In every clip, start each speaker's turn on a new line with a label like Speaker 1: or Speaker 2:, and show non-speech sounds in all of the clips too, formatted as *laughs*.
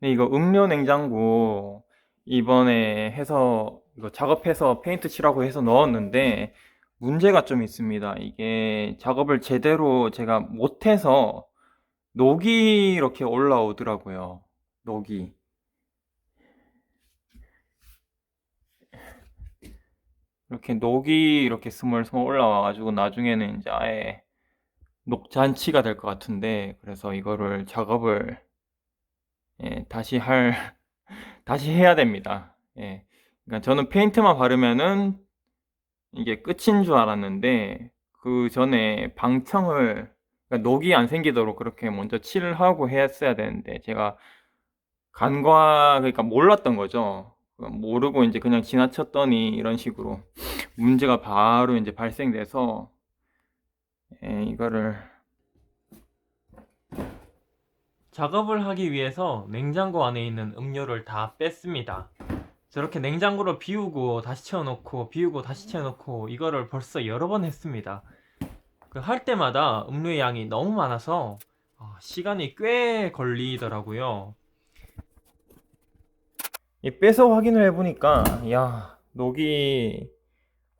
Speaker 1: 근데 이거 음료 냉장고 이번에 해서 이거 작업해서 페인트 칠하고 해서 넣었는데 문제가 좀 있습니다. 이게 작업을 제대로 제가 못해서 녹이 이렇게 올라오더라고요. 녹이. 이렇게 녹이 이렇게 스멀스멀 올라와가지고 나중에는 이제 아예 녹잔치가 될 것 같은데 그래서 이거를 작업을 예, 다시 할 *laughs* 다시 해야 됩니다. 예. 그러니까 저는 페인트만 바르면은 이게 끝인 줄 알았는데 그 전에 방청을 그러니까 녹이 안 생기도록 그렇게 먼저 칠을 하고 했어야 되는데 제가 간과 그러니까 몰랐던 거죠. 모르고 이제 그냥 지나쳤더니 이런 식으로 문제가 바로 이제 발생돼서 예, 이거를
Speaker 2: 작업을 하기 위해서 냉장고 안에 있는 음료를 다 뺐습니다. 저렇게 냉장고를 비우고 다시 채워놓고 비우고 다시 채워놓고 이거를 벌써 여러 번 했습니다. 그할 때마다 음료의 양이 너무 많아서 아, 시간이 꽤 걸리더라고요.
Speaker 1: 이 빼서 확인을 해보니까 야 녹이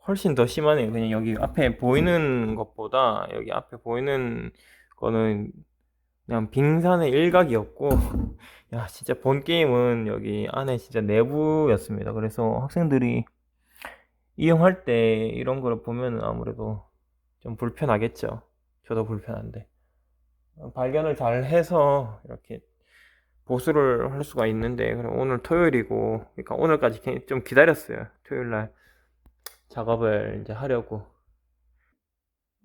Speaker 1: 훨씬 더 심하네요. 그냥 여기 앞에 보이는 것보다 여기 앞에 보이는 거는 그냥 빙산의 일각이었고 *laughs* 야 진짜 본 게임은 여기 안에 진짜 내부였습니다. 그래서 학생들이 이용할 때 이런 걸 보면 아무래도 좀 불편하겠죠. 저도 불편한데 발견을 잘 해서 이렇게 보수를 할 수가 있는데 그럼 오늘 토요일이고 그러니까 오늘까지 기- 좀 기다렸어요. 토요일 날 작업을 이제 하려고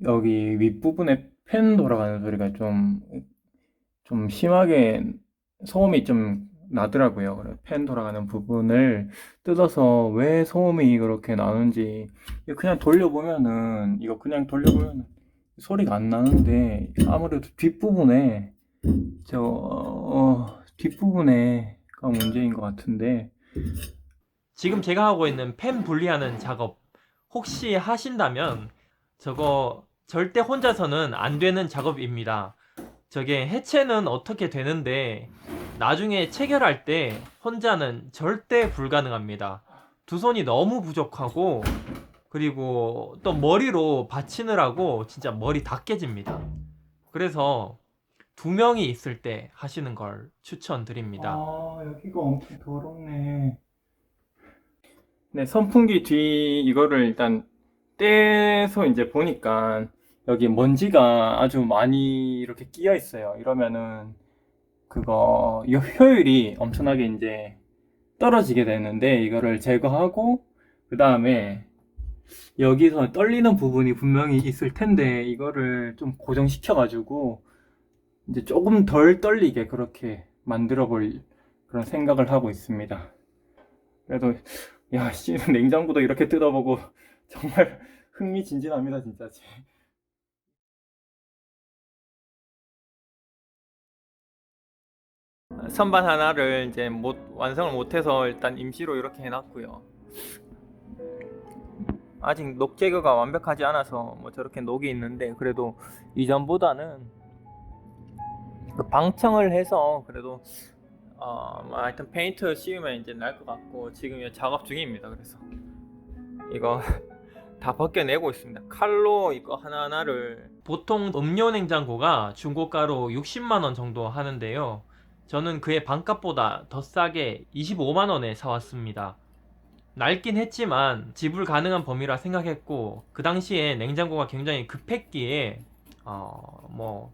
Speaker 1: 여기 윗부분에 팬 돌아가는 소리가 좀 좀 심하게 소음이 좀 나더라고요. 팬 돌아가는 부분을 뜯어서 왜 소음이 그렇게 나는지 그냥 돌려보면은 이거 그냥 돌려보면 소리가 안 나는데 아무래도 뒷부분에 저 어, 뒷부분에가 문제인 것 같은데
Speaker 2: 지금 제가 하고 있는 펜 분리하는 작업 혹시 하신다면 저거 절대 혼자서는 안 되는 작업입니다. 저게 해체는 어떻게 되는데 나중에 체결할 때 혼자는 절대 불가능합니다. 두 손이 너무 부족하고 그리고 또 머리로 받치느라고 진짜 머리 다 깨집니다. 그래서 두 명이 있을 때 하시는 걸 추천드립니다.
Speaker 1: 아 여기가 엄청 더럽네. 네 선풍기 뒤 이거를 일단 떼서 이제 보니까 여기 먼지가 아주 많이 이렇게 끼어 있어요. 이러면은 그거 이 효율이 엄청나게 이제 떨어지게 되는데 이거를 제거하고 그 다음에 여기서 떨리는 부분이 분명히 있을 텐데 이거를 좀 고정시켜 가지고 이제 조금 덜 떨리게 그렇게 만들어 볼 그런 생각을 하고 있습니다. 그래도 야, 씨, *laughs* 냉장고도 이렇게 뜯어보고 정말 *laughs* 흥미진진합니다, 진짜. 선반 하나를 이제 못 완성을 못해서 일단 임시로 이렇게 해놨고요. 아직 녹 제거가 완벽하지 않아서 뭐 저렇게 녹이 있는데 그래도 이전보다는 그 방청을 해서 그래도 어, 뭐 하여튼 페인트 씌우면 이제 날 것 같고 지금 이 작업 중입니다. 그래서 이거 *laughs* 다 벗겨내고 있습니다. 칼로 이거 하나하나를
Speaker 2: 보통 음료 냉장고가 중고가로 60만 원 정도 하는데요. 저는 그의 반값보다 더 싸게 25만 원에 사왔습니다. 낡긴 했지만 지불 가능한 범위라 생각했고 그 당시에 냉장고가 굉장히 급했기에 어, 뭐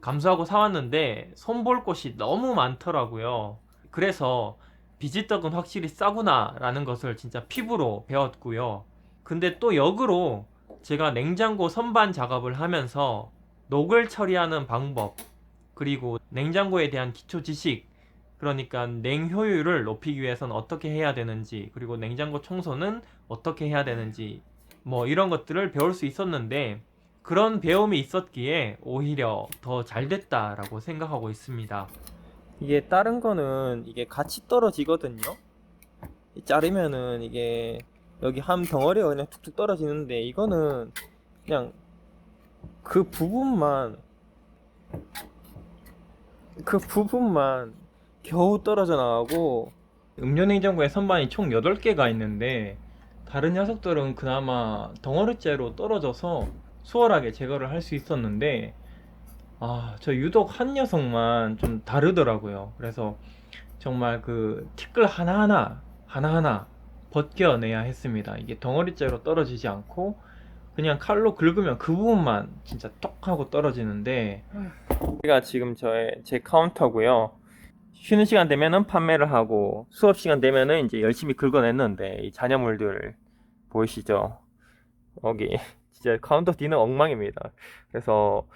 Speaker 2: 감수하고 사왔는데 손볼 곳이 너무 많더라고요. 그래서 비지떡은 확실히 싸구나 라는 것을 진짜 피부로 배웠고요. 근데 또 역으로 제가 냉장고 선반 작업을 하면서 녹을 처리하는 방법 그리고 냉장고에 대한 기초 지식 그러니까 냉효율을 높이기 위해서는 어떻게 해야 되는지 그리고 냉장고 청소는 어떻게 해야 되는지 뭐 이런 것들을 배울 수 있었는데 그런 배움이 있었기에 오히려 더 잘 됐다라고 생각하고 있습니다.
Speaker 1: 이게 다른 거는 이게 같이 떨어지거든요. 이 자르면은 이게 여기 한 덩어리가 그냥 툭툭 떨어지는데 이거는 그냥 그 부분만 그 부분만 겨우 떨어져 나가고 음료 냉장고에 선반이 총 8개가 있는데 다른 녀석들은 그나마 덩어리째로 떨어져서 수월하게 제거를 할 수 있었는데 아, 저 유독 한 녀석만 좀 다르더라고요. 그래서 정말 그 티끌 하나하나 하나하나 벗겨내야 했습니다. 이게 덩어리째로 떨어지지 않고 그냥 칼로 긁으면 그 부분만 진짜 똑 하고 떨어지는데 여기가 지금 저의 제 카운터고요. 쉬는 시간 되면은 판매를 하고 수업 시간 되면은 이제 열심히 긁어냈는데 이 잔여물들 보이시죠? 여기 *laughs* 진짜 카운터 뒤는 엉망입니다. 그래서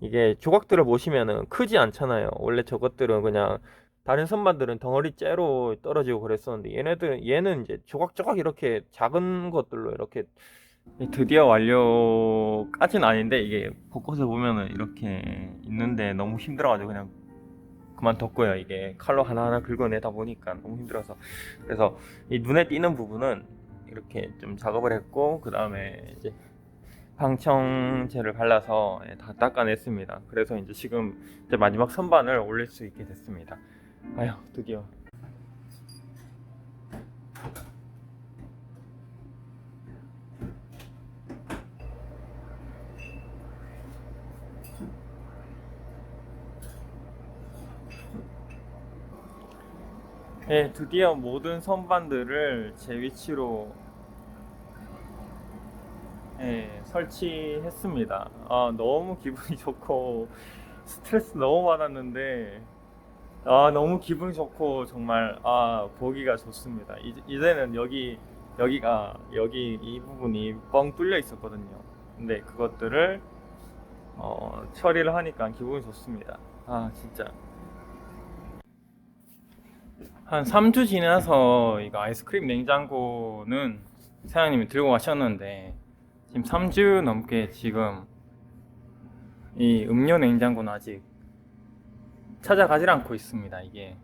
Speaker 1: 이게 조각들을 보시면은 크지 않잖아요. 원래 저것들은 그냥 다른 선반들은 덩어리 째로 떨어지고 그랬었는데 얘네들 얘는 이제 조각조각 이렇게 작은 것들로 이렇게 드디어 완료까지는 아닌데 이게 곳곳에 보면은 이렇게 있는데 너무 힘들어가지고 그냥 그만뒀고요. 이게 칼로 하나하나 긁어내다 보니까 너무 힘들어서 그래서 이 눈에 띄는 부분은 이렇게 좀 작업을 했고 그 다음에 이제 방청제를 발라서 예, 다 닦아냈습니다. 그래서 이제 지금 이제 마지막 선반을 올릴 수 있게 됐습니다. 아휴 드디어 네, 드디어 모든 선반들을 제 위치로 네, 설치했습니다. 아, 너무 기분이 *laughs* 좋고 스트레스 너무 많았는데 아, 너무 기분이 좋고 정말 아, 보기가 좋습니다. 이제, 이제는 여기 여기가 여기 이 부분이 뻥 뚫려 있었거든요. 근데 그것들을 어, 처리를 하니까 기분이 좋습니다. 아, 진짜. 한 3주 지나서 이거 아이스크림 냉장고는 사장님이 들고 가셨는데 지금 3주 넘게 지금 이 음료 냉장고는 아직 찾아가질 않고 있습니다 이게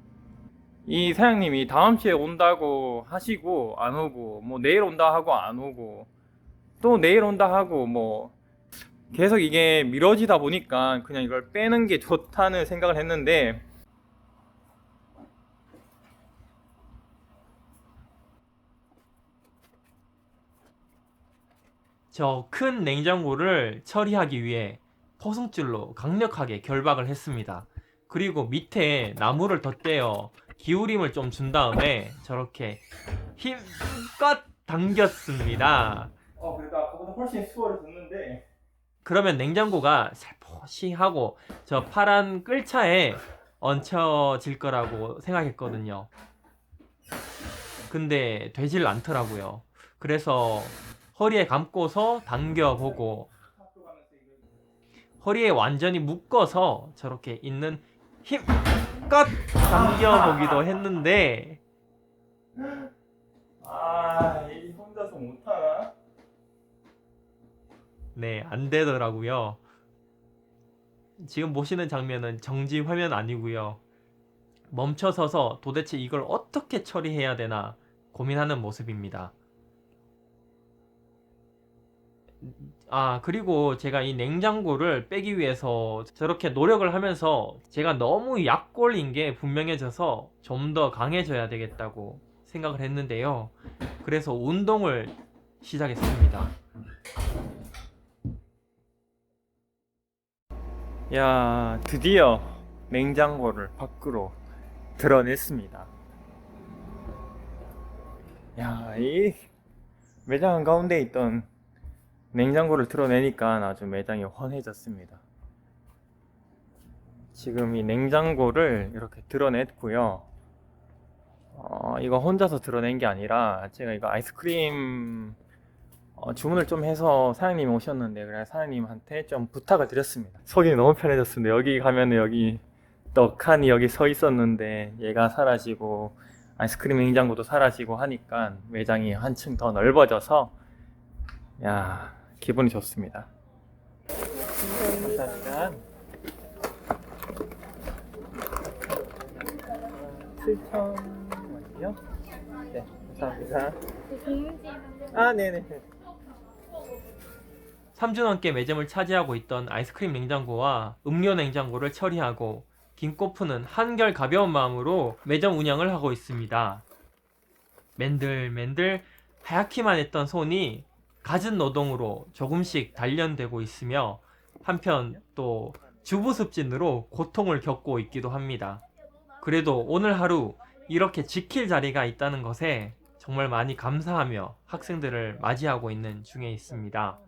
Speaker 1: 이 사장님이 다음 주에 온다고 하시고 안 오고 뭐 내일 온다 하고 안 오고 또 내일 온다 하고 뭐 계속 이게 미뤄지다 보니까 그냥 이걸 빼는 게 좋다는 생각을 했는데
Speaker 2: 저 큰 냉장고를 처리하기 위해 포승줄로 강력하게 결박을 했습니다. 그리고 밑에 나무를 덧대어 기울임을 좀 준 다음에 저렇게 힘껏 당겼습니다.
Speaker 1: 어 그래도 아까보다 훨씬 수월해졌는데
Speaker 2: 그러면 냉장고가 살포시 하고 저 파란 끌차에 얹혀질 거라고 생각했거든요. 근데 되질 않더라고요. 그래서 허리에 감고서 당겨보고 허리에 완전히 묶어서 저렇게 있는 힘껏 당겨보기도 했는데
Speaker 1: 아, 이 혼자서 못하나?
Speaker 2: 네, 안 되더라고요. 지금 보시는 장면은 정지 화면 아니고요. 멈춰서서 도대체 이걸 어떻게 처리해야 되나 고민하는 모습입니다. 아, 그리고 제가 이 냉장고를 빼기 위해서 저렇게 노력을 하면서 제가 너무 약골인 게 분명해져서 좀 더 강해져야 되겠다고 생각을 했는데요. 그래서 운동을 시작했습니다.
Speaker 1: 야, 드디어 냉장고를 밖으로 드러냈습니다. 야, 이 매장 한가운데 있던 냉장고를 드러내니까 아주 매장이 환해졌습니다. 지금 이 냉장고를 이렇게 드러냈고요. 어, 이거 혼자서 드러낸 게 아니라 제가 이거 아이스크림 어, 주문을 좀 해서 사장님이 오셨는데 그래 사장님한테 좀 부탁을 드렸습니다. 속이 너무 편해졌습니다. 여기 가면은 여기 떡하니 여기 서 있었는데 얘가 사라지고 아이스크림 냉장고도 사라지고 하니까 매장이 한층 더 넓어져서 야 기분이 좋습니다. 감사합니다. 7,000원이요? 네, 감사합니다. 아, 네네.
Speaker 2: 3주 넘게 매점을 차지하고 있던 아이스크림 냉장고와 음료 냉장고를 처리하고 김꼬프는 한결 가벼운 마음으로 매점 운영을 하고 있습니다. 맨들맨들 하얗기만 했던 손이 갖은 노동으로 조금씩 단련되고 있으며 한편 또 주부 습진으로 고통을 겪고 있기도 합니다. 그래도 오늘 하루 이렇게 지킬 자리가 있다는 것에 정말 많이 감사하며 학생들을 맞이하고 있는 중에 있습니다.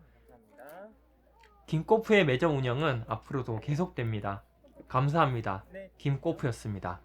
Speaker 2: 김꼬프의 매점 운영은 앞으로도 계속됩니다. 감사합니다. 김꼬프였습니다.